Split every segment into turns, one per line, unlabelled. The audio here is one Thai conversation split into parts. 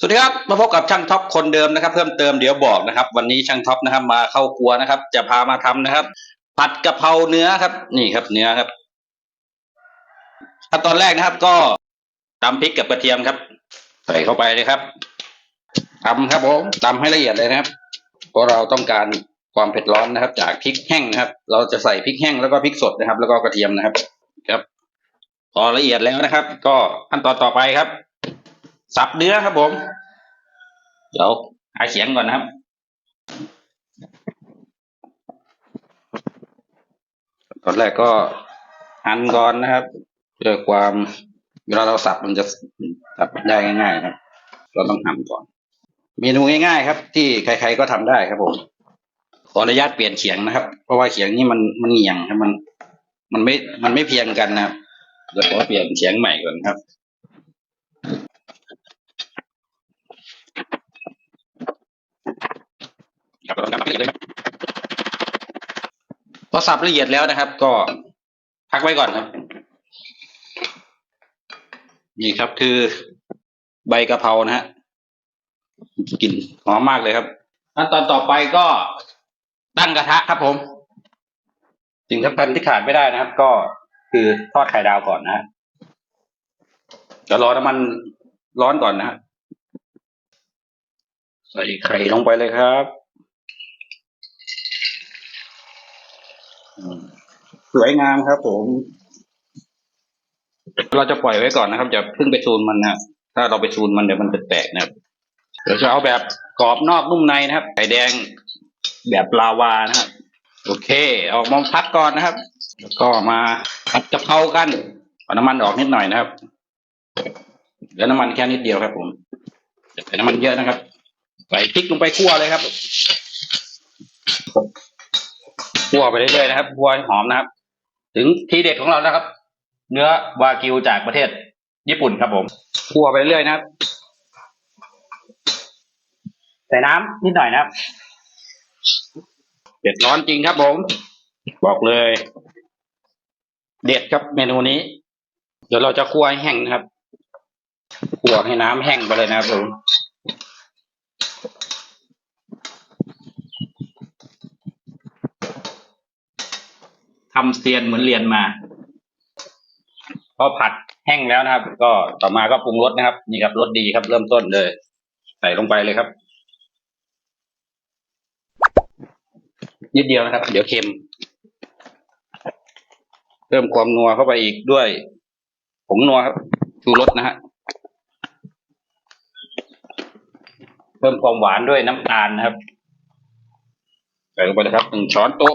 สวัสดีครับ มาพบกับช่างท็อปคนเดิมนะครับ เพิ่มเติมเดี๋ยวบอกนะครับ วันนี้ช่างท็อปนะครับ มาเข้าครัวนะครับ จะพามาทำนะครับ ผัดกะเพราเนื้อครับ นี่ครับ เนื้อครับขั้นตอนแรกนะครับ ก็ตำพริกกับกระเทียมครับ ใส่เข้าไปเลยครับตำครับผมตำให้ละเอียดเลยนะครับ เพราะเราต้องการความเผ็ดร้อนนะครับ จากพริกแห้งนะครับ เราจะใส่พริกแห้งแล้วก็พริกสดนะครับ แล้วก็กระเทียมนะครับ ครับ พอละเอียดแล้วนะครับ ก็ขั้นตอนต่อไปครับ สับเนื้อครับผม เดี๋ยวหาเสียงก่อนนะครับ ตอนแรกก็หันก่อนนะครับเพื่อความเวลาเราสับมันจะสับได้ง่ายๆครับ เราต้องหั่นก่อน เมนูง่ายๆ ครับ ที่ใครๆก็ทำได้ครับผมขออนุญาตเปลี่ยนเขียงนะครับ เพราะว่าเขียงนี้มันมันเหงี่ยงครับมัน มันไม่มันไม่เพียงกันนะครับเดี๋ยวขอเปลี่ยนเขียงใหม่ก่อนครับ ครับเราทำละเอียดเลยพอสับละเอียดแล้วนะครับ ก็พักไว้ก่อนครับ นี่ครับคือใบกะเพรานะฮะกลิ่นหอมมากเลยครับขั้นตอนต่อไปก็ตั้งกระทะครับผมสิ่งสำคัญที่ขาดไม่ได้นะครับ ก็คือทอดไข่ดาวก่อนนะฮะรอน้ำมันร้อนก่อนนะฮะใส่ไข่ลงไปเลยครับ สวยงามครับผม เราจะปล่อยไว้ก่อนนะครับอย่าเพิ่งไปซูนมันนะถ้าเราไปซูนมันเดี๋ยวมันจะแตกนะครับเดี๋ยวจะเอาแบบกรอบนอกนุ่มในนะครับไข่แดงแบบลาวานะครับโอเคเออกมาพักก่อนนะครับ แล้วก็มาผัดกะเพรากันเอาน้ำมันออกนิดหน่อยนะครับเหลือน้ำมันแค่นิดเดียวครับ ผมจะใส่น้ำมันเยอะนะครับ ใส่พริกลงไปคั่วเลยครับ คั่วไปเรื่อยๆนะครับคั่วให้หอมนะครับ ถึงทีเด็ดของเรานะครับ เนื้อวากิวจากประเทศญี่ปุ่นครับผมคั่วไปเรื่อยๆนะครับ ใส่น้ำนิดหน่อยนะครับเด็ดร้อนจริงครับผม บอกเลย เด็ดครับเมนูนี้ เดี๋ยวเราจะคั่วให้แห้งนะครับ คั่วให้น้ำแห้งไปเลยนะครับผม ทำเซียนเหมือนเรียนมาพอผัดแห้งแล้วนะครับ ก็ต่อมาก็ปรุงรสนะครับ นี่ครับรสดีครับ เริ่มต้นเลย ใส่ลงไปเลยครับนิดเดียวนะครับ เดี๋ยวเค็มเพิ่มความนัวเข้าไปอีกด้วยผงนัวครับชูรสนะฮะเพิ่มความหวานด้วยน้ำตาลนะครับใส่ลงไปเลยครับหนึ่งช้อนโต๊ะ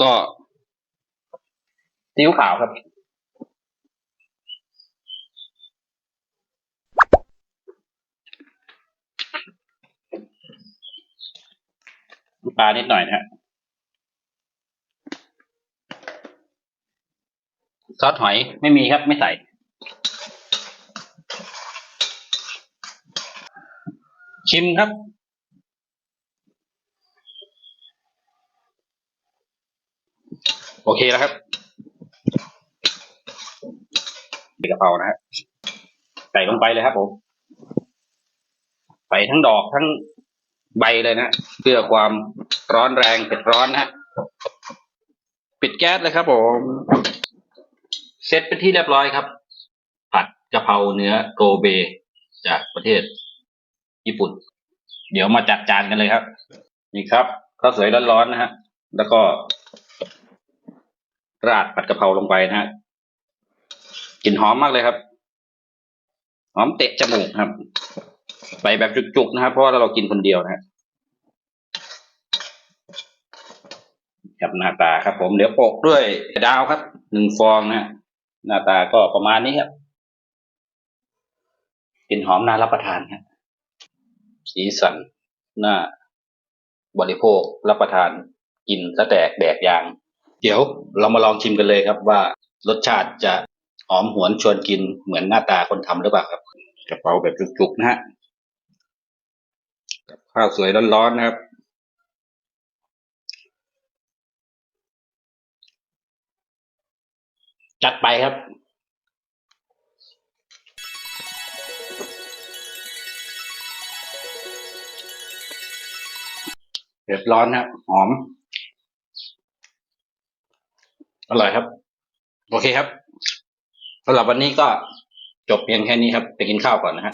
ก็ซีอิ๊วขาวครับ ปลานิดหน่อยนะฮะซอสหอยไม่มีครับไม่ใส่ ชิมครับ โอเคแล้วครับกะเพรานะฮะใส่ลงไปเลยครับผมใส่ทั้งดอกทั้งใบเลยนะเพื่อความร้อนแรงเผ็ดร้อนนะฮะปิดแก๊สเลยครับผมเสร็จเป็นที่เรียบร้อยครับ ผัดกะเพราเนื้อโกเบ จากประเทศญี่ปุ่น เดี๋ยวมาจัดจานกันเลยครับ นี่ครับข้าวสวยร้อนๆนะฮะ แล้วก็ ราดผัดกะเพราลงไปนะฮะกลิ่นหอมมากเลยครับ หอมเตะจมูกครับไปแบบจุกๆนะครับ เพราะว่าเรากินคนเดียวนะฮะครับหน้าตาครับ ผมเดี๋ยวโปะด้วยดาวครับหนึ่งฟองนะหน้าตาก็ประมาณนี้ครับกลิ่นหอมน่ารับประทานครับสีสันน่าบริโภครับประทานกินและแตกแดกยาง เดี๋ยวเรามาลองชิมกันเลยครับว่ารสชาติจะหอมหวนชวนกินเหมือนหน้าตาคนทำหรือเปล่าครับกระเป๋าแบบจุกๆนะฮะกับข้าวสวยร้อนๆนะครับ จัดไปครับเดือดร้อนนะหอม อร่อยครับ โอเคครับสำหรับวันนี้ก็จบเพียงแค่นี้ครับ ไปกินข้าวก่อนนะฮะ